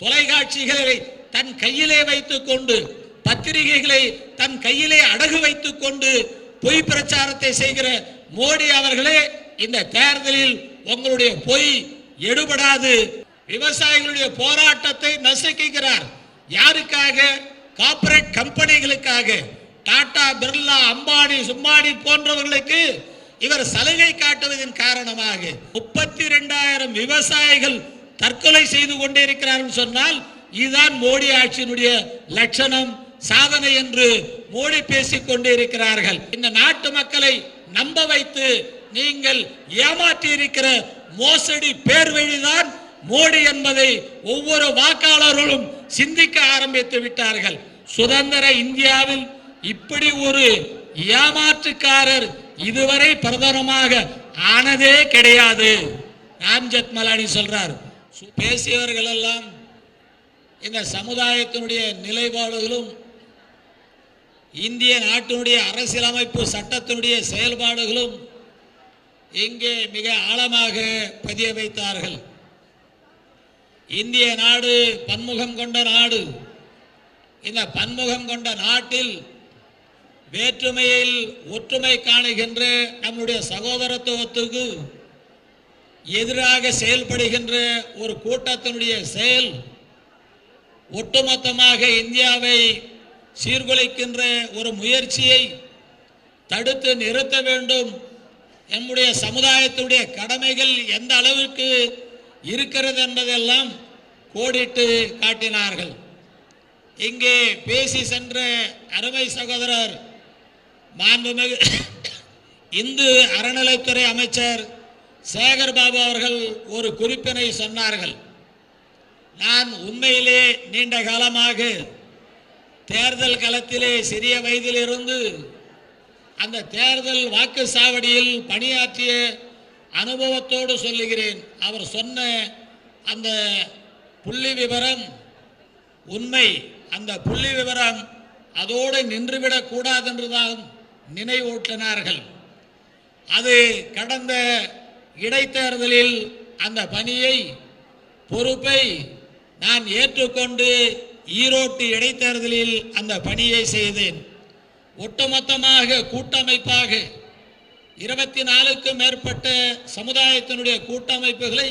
தொலைக்காட்சிகளை தன் கையிலே வைத்துக் கொண்டு பத்திரிகைகளை தன் கையிலே அடகு வைத்துக் கொண்டு பொய் பிரச்சாரத்தை செய்கிற மோடி அவர்களே இந்த தேர்தலில் உங்களுடைய பொய் எடுபடாது. விவசாயிகளுடைய போராட்டத்தை நசுக்குகிறார். யாருக்காக? கார்ப்பரேட் கம்பெனிகளுக்காக டாடா பிர்லா அம்பானி சும்மானி போன்றவர்களுக்கு இவர் சலுகை காட்டுவதன் காரணமாக முப்பத்தி இரண்டாயிரம் விவசாயிகள் தற்கொலை செய்து கொண்டிருக்கிறார்கள் சொன்னால் இதுதான் மோடி ஆட்சியினுடைய லட்சணம் சாதனை என்று மோடி பேசிக் கொண்டிருக்கிறார்கள் இந்த நாட்டு மக்களை நம்ப வைத்து நீங்கள் ஏமாற்றி இருக்கிற மோசடி பேர் வழிதான் மோடி என்பதை ஒவ்வொரு வாக்காளர்களும் சிந்திக்க ஆரம்பித்து விட்டார்கள். சுதந்திர இந்தியாவில் இப்படி ஒரு ஏமாற்றுக்காரர் இதுவரை பிரதமராக ஆனதே கிடையாது. ராம்ஜெத் மலானி சொல்றாரு சு- இந்த சமுதாயத்தினுடைய நிலைப்பாடுகளும் இந்திய நாட்டினுடைய அரசியலமைப்பு சட்டத்தினுடைய செயல்பாடுகளும் இங்கே மிக ஆழமாக பதிய வைத்தார்கள். இந்திய நாடு பன்முகம் கொண்ட நாடு. இந்த பன்முகம் கொண்ட நாட்டில் வேற்றுமையில் ஒற்றுமை காணுகின்ற நம்முடைய சகோதரத்துவத்துக்கு எதிராக செயல்படுகின்ற ஒரு கூட்டத்தினுடைய செயல் ஒட்டுமொத்தமாக இந்தியாவை சீர்குலைக்கின்ற ஒரு முயற்சியை தடுத்து நிறுத்த வேண்டும். நம்முடைய சமுதாயத்துடைய கடமைகள் எந்த அளவுக்கு இருக்கிறது என்பதெல்லாம் கோடிட்டு காட்டினார்கள். இங்கே பேசி சென்ற அருமை சகோதரர் மாண்புமிகு இந்து அறநிலைத்துறை அமைச்சர் சேகர் பாபு அவர்கள் ஒரு குறிப்பினை சொன்னார்கள். நான் உண்மையிலே நீண்ட காலமாக தேர்தல் களத்திலே சிறிய வயதிலிருந்து அந்த தேர்தல் வாக்கு சாவடியில் பணியாற்றிய அனுபவத்தோடு சொல்லுகிறேன். அவர் சொன்ன அந்த புள்ளி விவரம் உண்மை. அந்த புள்ளி விவரம் அதோடு நின்றுவிடக் கூடாது என்றுதான் நினைவூட்டினார்கள். அது கடந்த இடைத்தேர்தலில் அந்த பணியை பொறுப்பை நான் ஏற்றுக்கொண்டு ஈரோட்டு இடைத்தேர்தலில் அந்த பணியை செய்தேன். ஒட்டுமொத்தமாக கூட்டமைப்பாக இருபத்தி நாலுக்கும் மேற்பட்ட சமுதாயத்தினுடைய கூட்டமைப்புகளை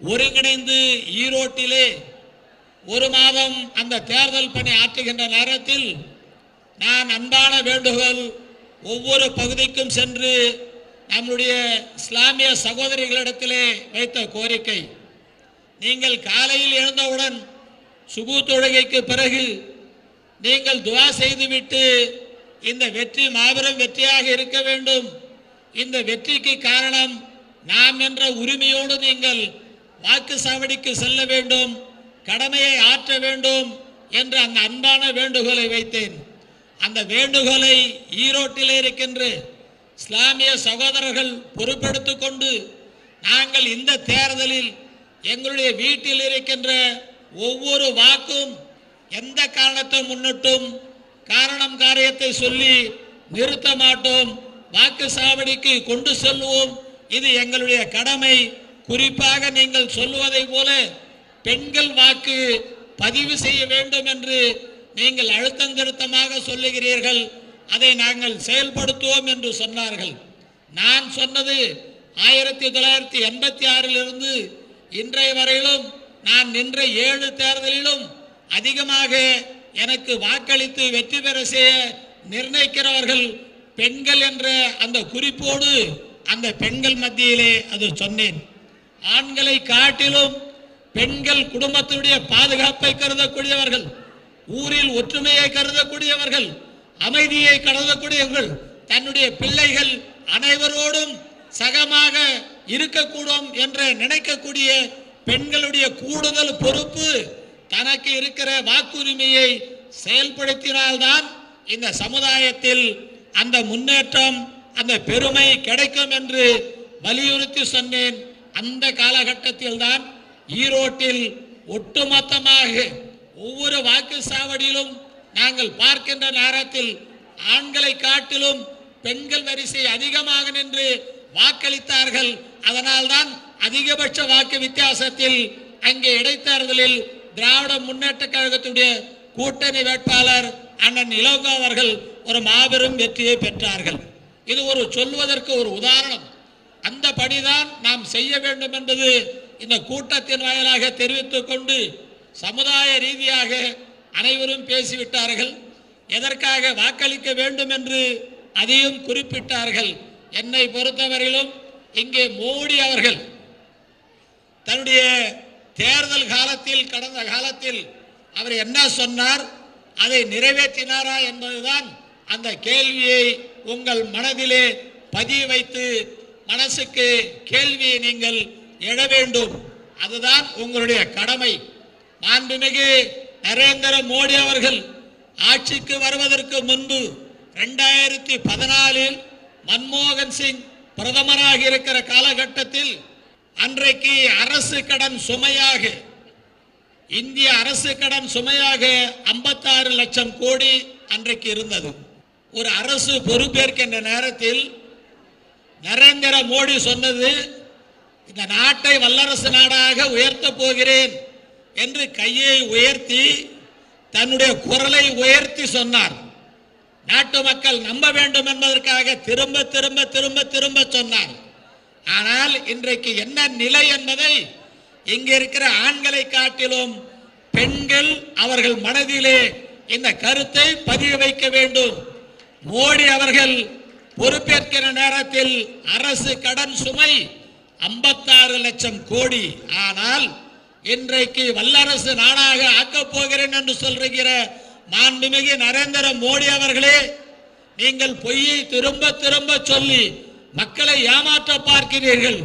ஒருங்கிணைந்து ஈரோட்டிலே ஒரு மாதம் அந்த தேர்தல் பணி ஆற்றுகின்ற நேரத்தில் நான் அன்பான வேண்டுகோள் ஒவ்வொரு பகுதிக்கும் சென்று நம்முடைய இஸ்லாமிய சகோதரிகளிடத்திலே வைத்த கோரிக்கை நீங்கள் காலையில் எழுந்தவுடன் சுபு தொழுகைக்கு பிறகு நீங்கள் துவா செய்துவிட்டு இந்த வெற்றி மாபெரும் வெற்றியாக இருக்க வேண்டும். இந்த வெற்றிக்கு காரணம் நாம் என்ற உரிமையோடு நீங்கள் வாக்கு சாவடிக்கு செல்ல வேண்டும் கடமையை ஆற்ற வேண்டும் என்ற அந்த அன்பான வேண்டுகோளை வைத்தேன். அந்த வேண்டுகோளை ஈரோட்டில் இருக்கின்ற இஸ்லாமிய சகோதரர்கள் பொறுப்பெடுத்து கொண்டு நாங்கள் இந்த தேர்தலில் எங்களுடைய வீட்டில் இருக்கின்ற ஒவ்வொரு வாக்கும் எந்த காரணத்தை முன்னிட்டும் காரணம் காரியத்தை சொல்லி நிறுத்த மாட்டோம் வாக்கு சாவடிக்கு கொண்டு செல்வோம். இது எங்களுடைய கடமை. குறிப்பாக நீங்கள் சொல்லுவதை போல பெண்கள் வாக்கு பதிவு செய்ய வேண்டும் என்று நீங்கள் அழுத்தம் திருத்தமாக சொல்லுகிறீர்கள். அதை நாங்கள் செயல்படுத்துவோம் என்று சொன்னார்கள். நான் சொன்னது ஆயிரத்தி தொள்ளாயிரத்தி எண்பத்தி ஆறிலிருந்து இன்றைய வரையிலும் நான் நின்ற ஏழு தேர்தலிலும் அதிகமாக எனக்கு வாக்களித்து வெற்றி பெற செய்ய நிர்ணயிக்கிறவர்கள் பெண்கள் என்ற அந்த குறிப்போடு அந்த பெண்கள் மத்தியிலே அது சொன்னேன். ஆண்களை காட்டிலும் பெண்கள் குடும்பத்தினுடைய பாதுகாப்பை கருதக்கூடியவர்கள் ஊரில் ஒற்றுமையை கருதக்கூடியவர்கள் அமைதியை கருதக்கூடியவர்கள் தன்னுடைய பிள்ளைகள் அனைவரோடும் சகமாக இருக்கக்கூடும் என்று நினைக்கக்கூடிய பெண்களுடைய கூடுதல் பொறுப்பு தனக்கு இருக்கிற வாக்குரிமையை செயல்படுத்தினால்தான் இந்த சமுதாயத்தில் அந்த முன்னேற்றம் அந்த பெருமை கிடைக்கும் என்று வலியுறுத்தி சொன்னேன். அந்த காலகட்டத்தில் தான் ஈரோட்டில் ஒட்டுமொத்தமாக ஒவ்வொரு வாக்கு சாவடியிலும் நாங்கள் பார்க்கின்ற நேரத்தில் ஆண்களை காட்டிலும் பெண்கள் வரிசை அதிகமாக நின்று வாக்களித்தார்கள். அதனால்தான் அதிகபட்ச வாக்கு வித்தியாசத்தில் அங்கே இடைத்தேர்தலில் திராவிட முன்னேற்ற கழகத்துடைய கூட்டணி வேட்பாளர் அண்ணன் இலோகா அவர்கள் ஒரு மாபெரும் வெற்றியை பெற்றார்கள். இது ஒரு சொல்வதற்கு ஒரு உதாரணம். அந்த படிதான் நாம் செய்ய வேண்டும் என்பது இந்த கூட்டத்தின் வாயிலாக தெரிவித்துக் கொண்டு சமுதாய ரீதியாக அனைவரும் பேசிவிட்டார்கள். எதற்காக வாக்களிக்க வேண்டும் என்று அதையும் குறிப்பிட்டார்கள். என்னை பொறுத்தவரையிலும் இங்கே மோடி அவர்கள் தன்னுடைய தேர்தல் காலத்தில் கடந்த காலத்தில் அவர் என்ன சொன்னார்? அதை நிறைவேற்றினாரா என்பதுதான் அந்த கேள்வியை உங்கள் மனதிலே பதிய வைத்து மனசுக்கு கேள்வியை நீங்கள் எழ வேண்டும். அதுதான் உங்களுடைய கடமை. மாண்புமிகு நரேந்திர மோடி அவர்கள் ஆட்சிக்கு வருவதற்கு முன்பு ரெண்டாயிரத்தி பதினாலில் மன்மோகன் சிங் பிரதமராக இருக்கிற காலகட்டத்தில் அன்றைக்கு அரசு கடன் சுமையாக இந்திய அரசு கடன் சுமையாக 56 லட்சம் கோடி அன்றைக்கு இருந்தது. ஒரு அரசு பொறுப்பேற்கின்ற நேரத்தில் நரேந்திர மோடி சொன்னது இந்த நாட்டை வல்லரசு நாடாக உயர்த்தப் போகிறேன். என்று கையை உயர்த்தி தன்னுடைய குரலை உயர்த்தி சொன்னார். நாட்டு மக்கள் நம்ப வேண்டும் என்பதற்காக திரும்ப திரும்ப திரும்ப திரும்ப சொன்னார். ஆனால் இன்றைக்கு என்ன நிலை என்பதை இங்கே இருக்கிற ஆண்களை காட்டிலும் பெண்கள் அவர்கள் மனதிலே இந்த கருத்தை பதிய வைக்க வேண்டும். மோடி அவர்கள் பொறுப்பேற்கிற நேரத்தில் அரசு கடன் சுமை 56 லட்சம் கோடி. ஆனால் இன்றைக்கு வல்லரசு நாடாக ஆக்கப் போகிறேன் என்று சொல்கிற மாண்புமிகு நரேந்திர மோடி அவர்களே நீங்கள் பொய்யை திரும்ப திரும்ப சொல்லி மக்களை ஏமாற்ற பார்க்கிறீர்கள்.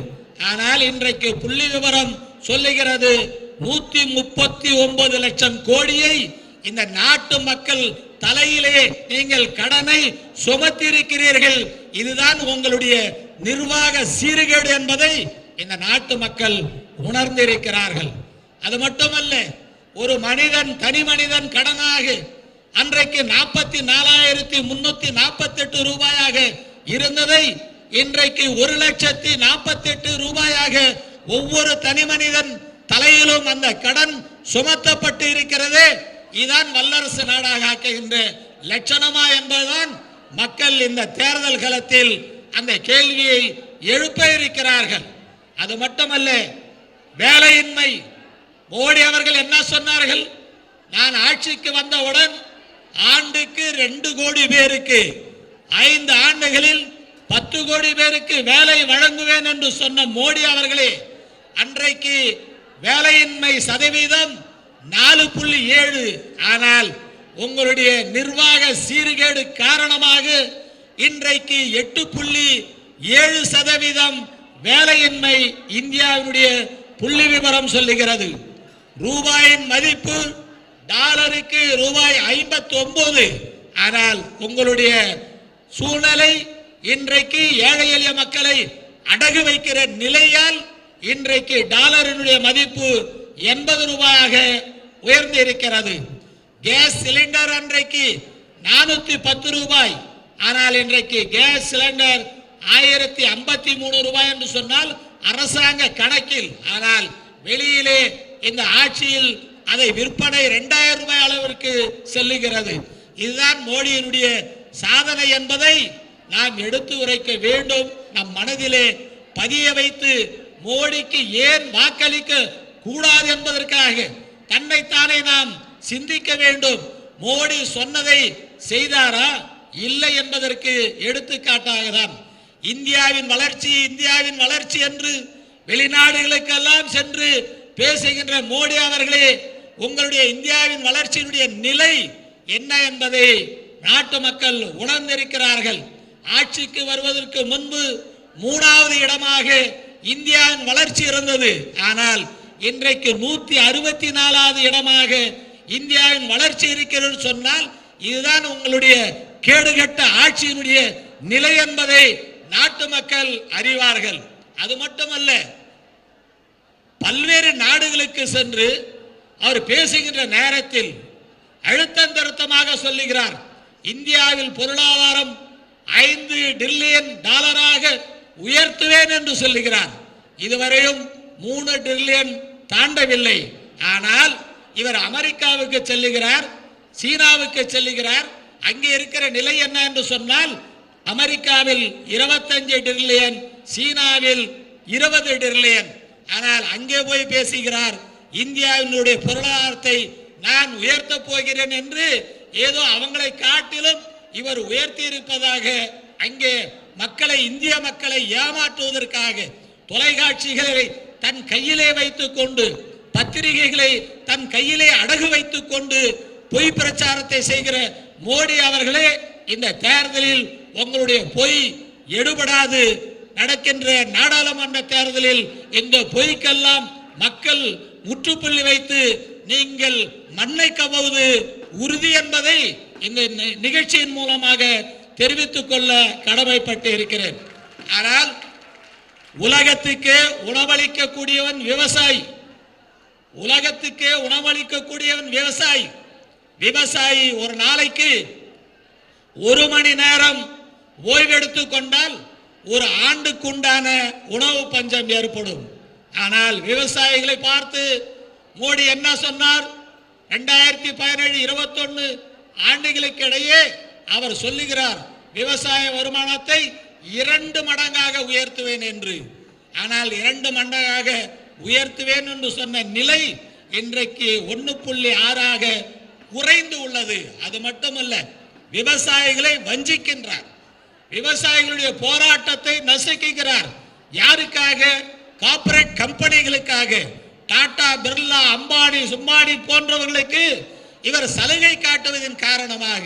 ஆனால் இன்றைக்கு புள்ளி விவரம் சொல்லுகிறது நூத்தி முப்பத்தி ஒன்பது லட்சம் கோடியை இந்த நாட்டு மக்கள் தலையிலே நீங்கள் கடனை சுமத்திருக்கிறீர்கள் இதுதான் உங்களுடைய நிர்வாக சீர்கேடு என்பதை இந்த நாட்டு மக்கள் உணர்ந்திருக்கிறார்கள். அது மட்டுமல்ல ஒரு மனிதன் தனி மனிதன் கடனாக அன்றைக்கு நாற்பத்தி நாலாயிரத்தி முன்னூத்தி நாற்பத்தி எட்டு ரூபாயாக இருந்ததை இன்றைக்கு ஒரு லட்சத்தி நாற்பத்தி எட்டு ரூபாயாக ஒவ்வொரு தனி மனிதன் தலையிலும் அந்த கடன் சுமத்தப்பட்டு இருக்கிறது. இதுதான் வல்லரசு நாடாக ஆக்குகின்ற லட்சணமா என்பதுதான் மக்கள் இந்த தேர்தல் களத்தில் அந்த கேள்வியை எழுப்ப இருக்கிறார்கள். அது மட்டுமல்ல வேலையின்மை மோடி அவர்கள் என்ன சொன்னார்கள்? நான் ஆட்சிக்கு வந்தவுடன் ஆண்டுக்கு ரெண்டு கோடி பேருக்கு ஐந்து ஆண்டுகளில் பத்து கோடி பேருக்கு வேலை வழங்குவேன் என்று சொன்ன மோடி அவர்களே அன்றைக்கு வேலையின்மை சதவீதம் நாலு புள்ளி ஏழு. ஆனால் உங்களுடைய நிர்வாக சீர்கேடு காரணமாக இன்றைக்கு எட்டு புள்ளி ஏழு சதவீதம் வேலையின்மை இந்தியாவினுடைய புள்ளி விவரம் சொல்லுகிறது. ரூபாயின் மதிப்பு டாலருக்கு ரூபாய் ஐம்பத்தி ஒன்பது ஆனால் உங்களுடைய சூழ்நிலை இன்றைக்கு ஏழை எளிய மக்களை அடகு வைக்கிற நிலையால் இன்றைக்கு டாலரினுடைய மதிப்பு எண்பது ரூபாயாக உயர்ந்து இருக்கிறது கேஸ் சிலிண்டர் அன்றைக்கு நானூத்தி பத்து ரூபாய். ஆனால் இன்றைக்கு கேஸ் சிலிண்டர் ஆயிரத்தி ஐம்பத்தி மூணு ரூபாய் என்று சொன்னால் அரசாங்க கணக்கில். ஆனால் வெளியிலே இந்த ஆட்சியில் அதை விற்பனை இரண்டாயிரம் ரூபாய் அளவிற்கு செல்லுகிறது. இதுதான் மோடியினுடைய சாதனை என்பதை நாம் எடுத்து உரைக்க வேண்டும். நம் மனதிலே பதிய வைத்து மோடிக்கு ஏன் வாக்களிக்க கூடாது என்பதற்காக தன்னைத்தானே நாம் சிந்திக்க வேண்டும். மோடி சொன்னதை செய்தாரா? இல்லை என்பதற்கு எடுத்துக்காட்டாக தான். இந்தியாவின் வளர்ச்சி இந்தியாவின் வளர்ச்சி என்று வெளிநாடுகளுக்கெல்லாம் சென்று பேசுகின்ற மோடி அவர்களே உங்களுடைய இந்தியாவின் வளர்ச்சியினுடைய நிலை என்ன என்பதை நாட்டு மக்கள் உணர்ந்திருக்கிறார்கள். ஆட்சிக்கு வருவதற்கு முன்பு மூணாவது இடமாக இந்தியாவின் வளர்ச்சி இருந்தது. ஆனால் இன்றைக்கு நூத்தி அறுபத்தி நாலாவது இடமாக இந்தியாவின் வளர்ச்சி இருக்கிறது சொன்னால் இதுதான் உங்களுடைய கேடுகட்ட ஆட்சியினுடைய நிலை என்பதை நாட்டு மக்கள் அறிவார்கள். அது மட்டுமல்ல பல்வேறு நாடுகளுக்கு சென்று அவர் பேசுகின்ற நேரத்தில் அழுத்தம் திருத்தமாக சொல்லுகிறார் இந்தியாவில் பொருளாதாரம் ஐந்து டிரில்லியன் டாலராக உயர்த்துவேன் என்று சொல்லுகிறார். இதுவரையும் மூணு டிரில்லியன் தாண்டவில்லை. ஆனால் இவர் அமெரிக்காவுக்கு செல்லுகிறார் சீனாவுக்கு செல்லுகிறார். அங்கே இருக்கிற நிலை என்ன என்று சொன்னால் அமெரிக்காவில் 25 டிரில்லியன் சீனாவில் இருபது டிரில்லியன். ஆனால் அங்கே போய் பேசுகிறார் இந்தியாவினுடைய பொருளாதாரத்தை நான் உயர்த்தப் போகிறேன் என்று ஏதோ அவங்களை காட்டிலும் இவர் உயர்த்தி இருப்பதாக அங்கே மக்களை இந்திய மக்களை ஏமாற்றுவதற்காக தொலைக்காட்சிகளை தன் கையிலே வைத்துக் கொண்டு பத்திரிகைகளை தன் கையிலே அடகு வைத்துக் கொண்டு பொய் பிரச்சாரத்தை செய்கிற மோடி அவர்களே இந்த தேர்தலில் உங்களுடைய பொய் எடுபடாது நடக்கின்ற நாடாளுமன்ற தேர்தலில் இந்த பொய்க்கெல்லாம் மக்கள் முற்றுப்புள்ளி வைத்து நீங்கள் மண்ணை கவ்வது உறுதி என்பதை இந்த நிகழ்ச்சியின் மூலமாக தெரிவித்துக் கொள்ள கடமைப்பட்டு இருக்கிறேன். ஆனால் உலகத்துக்கே உணவளிக்கக்கூடியவன் விவசாயி. உலகத்துக்கே உணவளிக்கக்கூடியவன் விவசாயி. விவசாயி ஒரு நாளைக்கு ஒரு மணி நேரம் ஓய்வெடுத்து கொண்டால் ஒரு ஆண்டுக்குண்டான உணவு பஞ்சம் ஏற்படும். ஆனால் விவசாயிகளை பார்த்து மோடி என்ன சொன்னார்? ரெண்டாயிரத்தி பதினேழு இருபத்தொன்னு ஆண்டுகளுக்கு இடையே அவர் சொல்லுகிறார் விவசாய வருமானத்தை இரண்டு மடங்காக உயர்த்துவேன் என்று. ஆனால் இரண்டு மடங்காக உயர்த்துவேன் என்று சொன்ன நிலை இன்றைக்கு ஒன்று புள்ளி ஆறாக குறைந்து உள்ளது. அது மட்டுமல்ல விவசாயிகளை வஞ்சிக்கின்றார். விவசாயிகளுடைய போராட்டத்தை நசுக்குகிறார். யாருக்காக? கார்ப்பரேட் கம்பெனிகளுக்காக டாடா பிர்லா அம்பானி சும்மானி போன்றவர்களுக்கு இவர் சலுகை காட்டுவதன் காரணமாக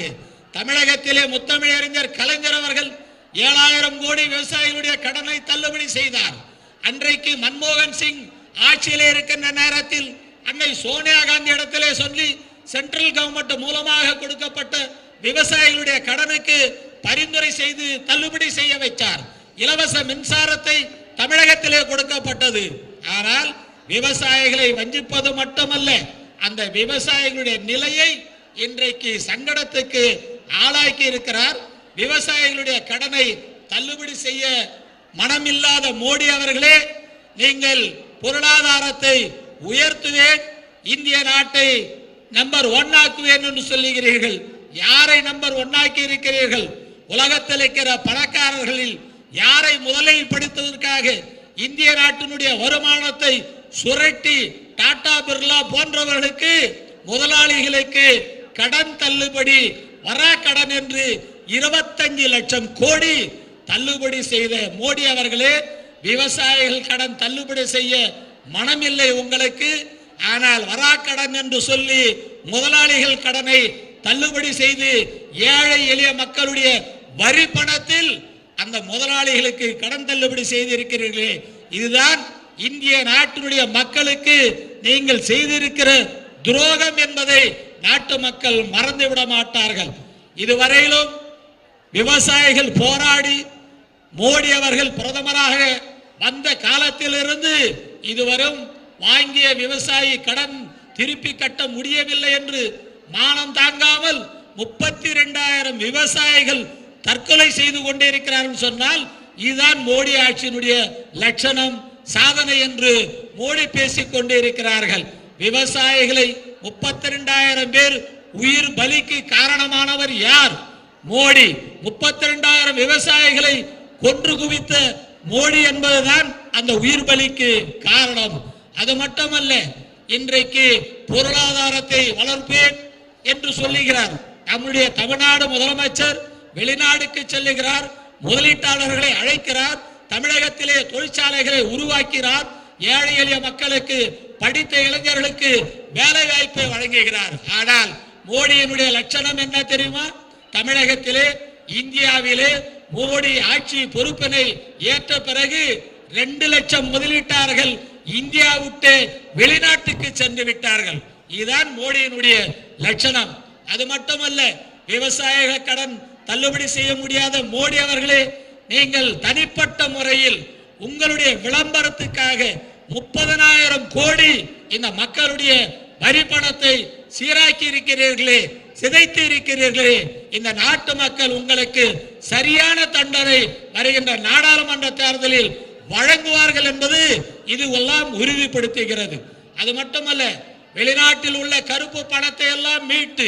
தமிழகத்திலே முத்தமிழறிஞர் கலைஞர் அவர்கள் ஏழாயிரம் கோடி விவசாயிகளுடைய கடனை தள்ளுபடி செய்தார். அன்றைக்கு மன்மோகன் சிங் ஆட்சியிலே இருக்கின்ற நேரத்தில் அன்னை சோனியா காந்தி இடத்திலே சொல்லி சென்ட்ரல் கவர்மெண்ட் மூலமாக கொடுக்கப்பட்ட விவசாயிகளுடைய கடனுக்கு பரிந்துரை செய்து தள்ளுபடி செய்ய வைத்தார். இலவச மின்சாரத்தை தமிழகத்திலே கொடுக்கப்பட்டது. ஆனால் விவசாயிகளை வஞ்சிப்பது மட்டுமல்ல அந்த விவசாயிகளுடைய நிலையை இன்றைக்கு சங்கடத்துக்கு ஆளாக்கி இருக்கிறார். விவசாயிகளுடைய கடனை தள்ளுபடி செய்ய மனமில்லாத மோடி அவர்களே நீங்கள் பொருளாதாரத்தை உயர்த்துவேன் இந்திய நாட்டை நம்பர் ஒன் ஆக்குவேன் என்று சொல்லுகிறீர்கள். யாரை நம்பர் ஒன் ஆக்கி இருக்கிறீர்கள் உலகத்தில் இருக்கிற பணக்காரர்களில் யாரை முதலில் படித்ததற்காக இந்திய நாட்டினுடைய வருமானத்தை சுரட்டி டாடா பிர்லா போன்றவர்களுக்கு முதலாளிகளுக்கு கடன் தள்ளுபடி வரா கடன் என்று இருபத்தஞ்சு லட்சம் கோடி தள்ளுபடி செய்த மோடி அவர்களே விவசாயிகள் கடன் தள்ளுபடி செய்ய மனமில்லை உங்களுக்கு. ஆனால் வரா கடன் என்று சொல்லி முதலாளிகள் கடனை தள்ளுபடி செய்து ஏழை எளிய மக்களுடைய வரி பணத்தில் அந்த முதலாளிகளுக்கு கடன் தள்ளுபடி செய்திருக்கிறீர்களே இதுதான் இந்திய நாட்டினுடைய மக்களுக்கு நீங்கள் செய்திருக்கிற துரோகம் என்பதை நாட்டு மக்கள் மறந்துவிட மாட்டார்கள். இதுவரையிலும் விவசாயிகள் போராடி மோடி அவர்கள் பிரதமராக வந்த காலத்திலிருந்து இதுவரும் வாங்கிய விவசாயி கடன் திருப்பி கட்ட முடியவில்லை என்று மானம் தாங்காமல் முப்பத்தி ரெண்டாயிரம் விவசாயிகள் தற்கொலை செய்து கொண்டிருக்கிறார்கள் சொன்னால் இதுதான் மோடி ஆட்சியினுடைய லட்சணம் சாதனை என்று மோடி பேசிக் கொண்டிருக்கிறார்கள் விவசாயிகளை முப்பத்தி ரெண்டாயிரம் பேர் உயிர் பலிக்கு காரணமானவர் யார்? மோடி. முப்பத்தி ரெண்டாயிரம் விவசாயிகளை கொன்று குவித்த மோடி என்பதுதான் அந்த உயிர் பலிக்கு காரணம். அது மட்டுமல்ல இன்றைக்கு பொருளாதாரத்தை வளர்ப்பேன் என்று சொல்லுகிறார் நம்முடைய தமிழ்நாடு முதலமைச்சர் வெளிநாடுக்கு செல்லுகிறார் முதலீட்டாளர்களை அழைக்கிறார் தமிழகத்திலே தொழிற்சாலைகளை உருவாக்கிறார் ஏழை எளிய மக்களுக்கு படித்த இளைஞர்களுக்கு வேலை வாய்ப்பை வழங்குகிறார். ஆனால் மோடியினுடைய லட்சணம் என்ன தெரியுமா? தமிழகத்திலே இந்தியாவிலே மோடி ஆட்சி பொறுப்பினை ஏற்ற பிறகு ரெண்டு லட்சம் முதலீட்டாளர்கள் இந்தியா விட்டு வெளிநாட்டுக்கு சென்று விட்டார்கள். இதுதான் மோடியினுடைய லட்சணம். அது மட்டுமல்ல விவசாய கடன் தள்ளுபடி செய்ய முடியாத மோடி அவர்களே நீங்கள் தனிப்பட்ட முறையில் உங்களுடைய விளம்பரத்துக்காக முப்பதனாயிரம் கோடி இந்த மக்களுடைய வரி பணத்தை சீராக்கி இருக்கிறீர்களே சிதைத்து இருக்கிறீர்களே இந்த நாட்டு மக்கள் உங்களுக்கு சரியான தண்டனை வருகின்ற நாடாளுமன்ற தேர்தலில் வழங்குவார்கள் என்பது இது எல்லாம் உறுதிப்படுத்துகிறது. அது மட்டுமல்ல வெளிநாட்டில் உள்ள கருப்பு பணத்தை எல்லாம் மீட்டு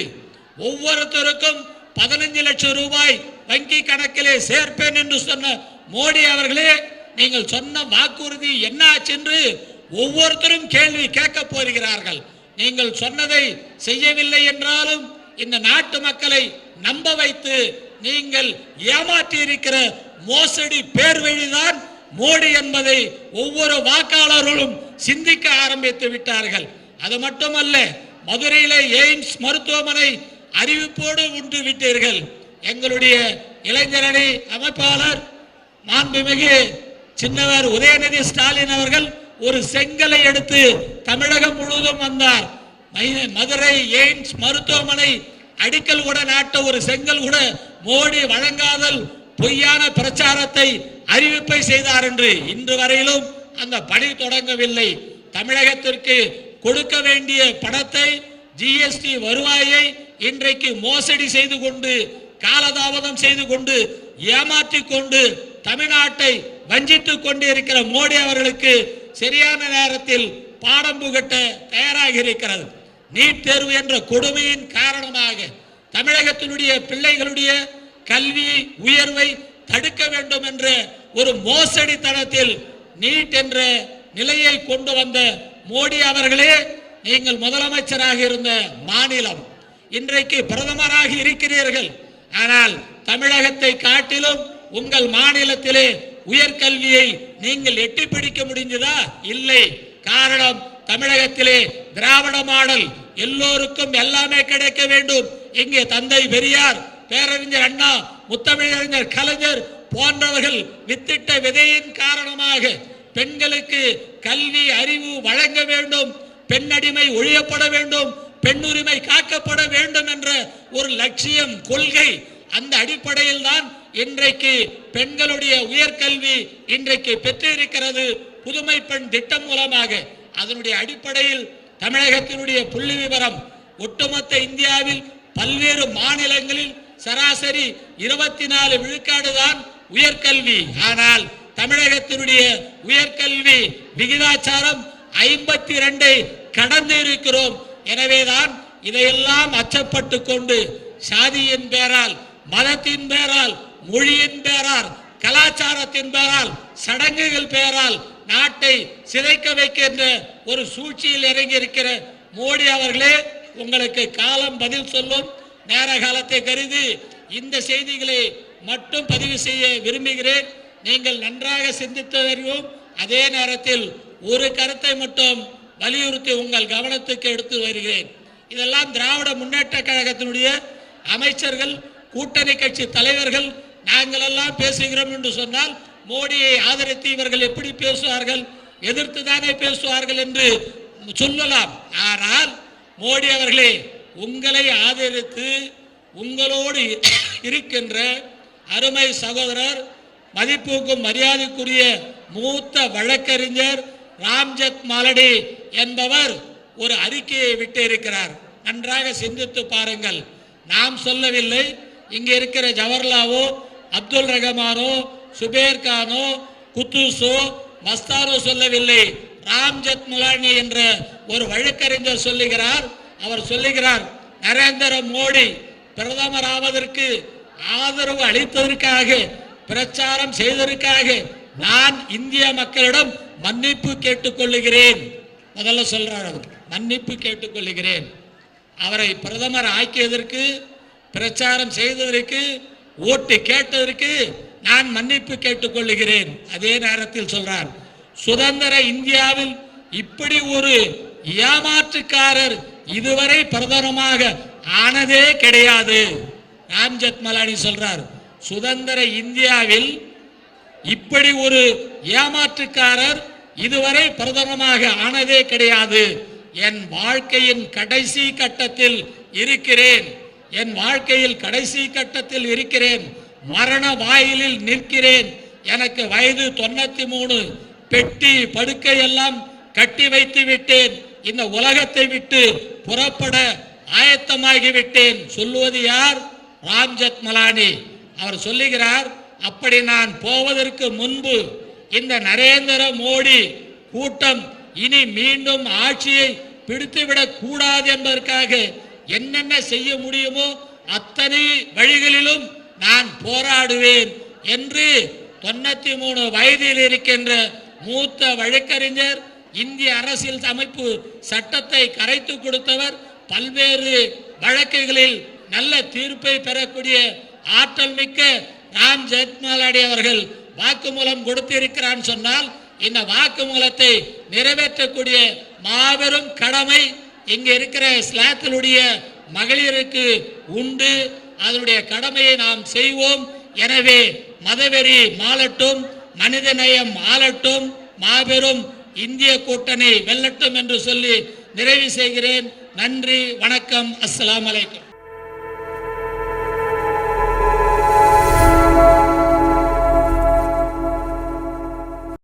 ஒவ்வொருத்தருக்கும் பதினஞ்சு லட்சம் ரூபாய் வங்கி கணக்கிலே சேர்ப்பேன் என்று சொன்ன மோடி அவர்களே நீங்கள் சொன்ன வாக்குறுதி என்னாச்சு என்று ஒவ்வொருத்தரும் கேள்வி கேட்க போகிறார்கள். நீங்கள் சொன்னதை செய்யவில்லை என்றாலும் இந்த நாட்டு மக்களை நம்ப வைத்து நீங்கள் ஏமாற்றி இருக்கிற மோசடி பேர் வழிதான் மோடி என்பதை ஒவ்வொரு வாக்காளர்களும் சிந்திக்க ஆரம்பித்து விட்டார்கள். அது மட்டுமல்ல மதுரையில எய்ம்ஸ் மருத்துவமனை அறிவிப்போடு உண்டு விட்டீர்கள். எங்களுடைய இளைஞரணி அமைப்பாளர் மாண்புமிகு சின்னவர் உதயநிதி ஸ்டாலின் அவர்கள் ஒரு செங்கலை எடுத்து தமிழகம் முழுவதும் வந்தார். மை- மதுரை எய்ம்ஸ் மருத்துவமனை அடிக்கல் கூட நாட்ட ஒரு செங்கல் கூட மோடி வழங்காதல் பொய்யான பிரச்சாரத்தை அறிவிப்பை செய்தார் என்று இன்று வரையிலும் அந்த பணி தொடங்கவில்லை. தமிழகத்திற்கு கொடுக்க வேண்டிய பணத்தை ஜிஎஸ்டி வருவாயை இன்றைக்கு மோசடி செய்து கொண்டு காலதாமதம் செய்து கொண்டு ஏமாற்றி கொண்டு தமிழ்நாட்டை வஞ்சித்துக் கொண்டு இருக்கிற மோடி அவர்களுக்கு சரியான நேரத்தில் பாடம் புகட்ட தயாராக இருக்கிறது நீட் தேர்வு என்ற கொடுமையின் காரணமாக தமிழகத்தினுடைய பிள்ளைகளுடைய கல்வி உயர்வை தடுக்க வேண்டும் என்ற ஒரு மோசடி தளத்தில் நீட் என்ற நிலையை கொண்டு வந்த மோடி அவர்களே நீங்கள் முதலமைச்சராக இருந்த மாநிலம் இன்றைக்கு பிரதமராக இருக்கிறீர்கள். ஆனால் தமிழகத்தை காட்டிலும் உங்கள் மாநிலத்திலே உயர்கல்வியை நீங்கள் எட்டி பிடிக்க முடிஞ்சதா? இல்லை. காரணம் தமிழகத்திலே திராவிட மாடல் எல்லோருக்கும் எல்லாமே கிடைக்க வேண்டும். இங்கே தந்தை பெரியார் பேரறிஞர் அண்ணா முத்தமிழறிஞர் கலைஞர் போன்றவர்கள் வித்திட்ட விதையின் காரணமாக பெண்களுக்கு கல்வி அறிவு வழங்க வேண்டும். பெண்ணடிமை ஒழியப்பட வேண்டும். பெண்ணுரிமை காக்கப்பட வேண்டும் என்ற ஒரு லட்சியம் கொள்கை அந்த அடிப்படையில் தான் இன்றைக்கு பெண்களுடைய உயர்கல்வி இன்றைக்கு பெற்றிருக்கிறது. புதுமை பெண் திட்டம் மூலமாக அதனுடைய அடிப்படையில் தமிழகத்தினுடைய புள்ளி விவரம். ஒட்டுமொத்த இந்தியாவில் பல்வேறு மாநிலங்களில் சராசரி இருபத்தி நாலு விழுக்காடு தான் உயர்கல்வி. ஆனால் தமிழகத்தினுடைய உயர்கல்வி விகிதாச்சாரம் ஐம்பத்தி இரண்டை கடந்து இருக்கிறோம். எனவேதான் இதையெல்லாம் அச்சப்பட்டு கொண்டு சாதியின் பேரால் மதத்தின் பேரால் மொழியின் பேரால் கலாச்சாரத்தின் பேரால் சடங்குகள் பேரால் நாட்டை சிதைக்க வைக்கின்ற ஒரு சூழ்ச்சியில் இறங்கி இருக்கிற மோடி அவர்களே உங்களுக்கு காலம் பதில் சொல்லும் நேர காலத்தை கருதி இந்த செய்திகளை மட்டும் பதிவு செய்ய விரும்புகிறேன். நீங்கள் நன்றாக சிந்தித்து வருவோம் அதே நேரத்தில் ஒரு கருத்தை மட்டும் வலியுறுத்தி உங்கள் கவனத்துக்கு எடுத்து வருகிறேன். இதெல்லாம் திராவிட முன்னேற்ற கழகத்தினுடைய அமைச்சர்கள் கூட்டணி கட்சி தலைவர்கள் நாங்கள் எல்லாம் பேசுகிறோம் என்று சொன்னால் மோடியை ஆதரித்து இவர்கள் எப்படி பேசுவார்கள் எதிர்த்து தானே பேசுவார்கள் என்று சொல்லலாம். ஆனால் மோடி அவர்களே உங்களை ஆதரித்து உங்களோடு இருக்கின்ற அருமை சகோதரர் மதிப்புக்கும் மரியாதைக்குரிய மூத்த வழக்கறிஞர் ராம்ஜத் மாலடி என்பவர் ஒரு அறிக்கையை விட்டு இருக்கிறார் நன்றாக சிந்தித்து பாருங்கள். நாம் சொல்லவில்லை. இங்கே இருக்கிற ஜவஹர்லாவோ அப்துல் ரஹமானோ சுபேர் கானோ குத்தூசோ மஸ்தாரோ சொல்லவில்லை. ராம்ஜத் முலானி என்ற ஒரு வழக்கறிஞர் சொல்லுகிறார். அவர் சொல்லுகிறார் நரேந்திர மோடி பிரதமர் ஆவதற்கு ஆதரவு அளித்ததற்காக பிரச்சாரம் செய்ததற்காக நான் இந்திய மக்களிடம் மன்னிப்பு கேட்டுக்கொள்ளுகிறேன் முதல்ல சொல்றார் அவர் மன்னிப்பு கேட்டுக்கொள்கிறேன் அவரை பிரதமர் ஆக்கியதற்கு பிரச்சாரம் செய்ததற்கு ஓட்டு கேட்டதற்கு நான் மன்னிப்பு கேட்டுக்கொள்கிறேன் அதே நேரத்தில் சொல்றார் சுதந்திர இந்தியாவில் இப்படி ஒரு ஏமாற்றுக்காரர் இதுவரை பிரதமராக ஆனதே கிடையாது. ராம் ஜெத்மலானி சொல்றார் சுதந்திர இந்தியாவில் இப்படி ஒரு ஏமாற்றுக்காரர் இதுவரை பிரதமமாக ஆனதே கிடையாது. என் வாழ்க்கையின் கடைசி கட்டத்தில் இருக்கிறேன். என் வாழ்க்கையில் கடைசி கட்டத்தில் இருக்கிறேன். மரண வாயிலில் நிற்கிறேன். எனக்கு வயது தொண்ணூத்தி மூணு. பெட்டி படுக்கை எல்லாம் கட்டி வைத்து விட்டேன். இந்த உலகத்தை விட்டு புறப்பட ஆயத்தமாகிவிட்டேன். சொல்லுவது யார்? ராம்ஜத் மலானி. அவர் சொல்லுகிறார் அப்படி நான் போவதற்கு முன்பு இந்த நரேந்திர மோடி கூட்டம் இனி மீண்டும் ஆட்சியை பிடித்துவிடக் கூடாது என்பதற்காக என்னென்ன செய்ய முடியுமோ அத்தனை வழிகளிலும் நான் போராடுவேன் என்று தொண்ணூத்தி மூணு வயதில் இருக்கின்ற மூத்த வழக்கறிஞர் இந்திய அரசியல் அமைப்பு சட்டத்தை கரைத்து கொடுத்தவர் பல்வேறு வழக்குகளில் நல்ல தீர்ப்பை பெறக்கூடிய ஆற்றல் மிக்க ராம் ஜெத்மலாடி அவர்கள். வாக்குமூலம் கொடுத்திருக்கிறான் சொன்னால் இந்த வாக்குமூலத்தை நிறைவேற்றக்கூடிய மாபெரும் கடமை இங்க இருக்கிற ஸ்லாத்தினுடைய மகளிருக்கு உண்டு. அதனுடைய கடமையை நாம் செய்வோம். எனவே மதவெறி மாலட்டும் மனிதநேயம் ஆளட்டும் மாபெரும் இந்திய கூட்டணி வெல்லட்டும் என்று சொல்லி நிறைவு செய்கிறேன். நன்றி வணக்கம் அஸ்லாம் அலைக்கும்.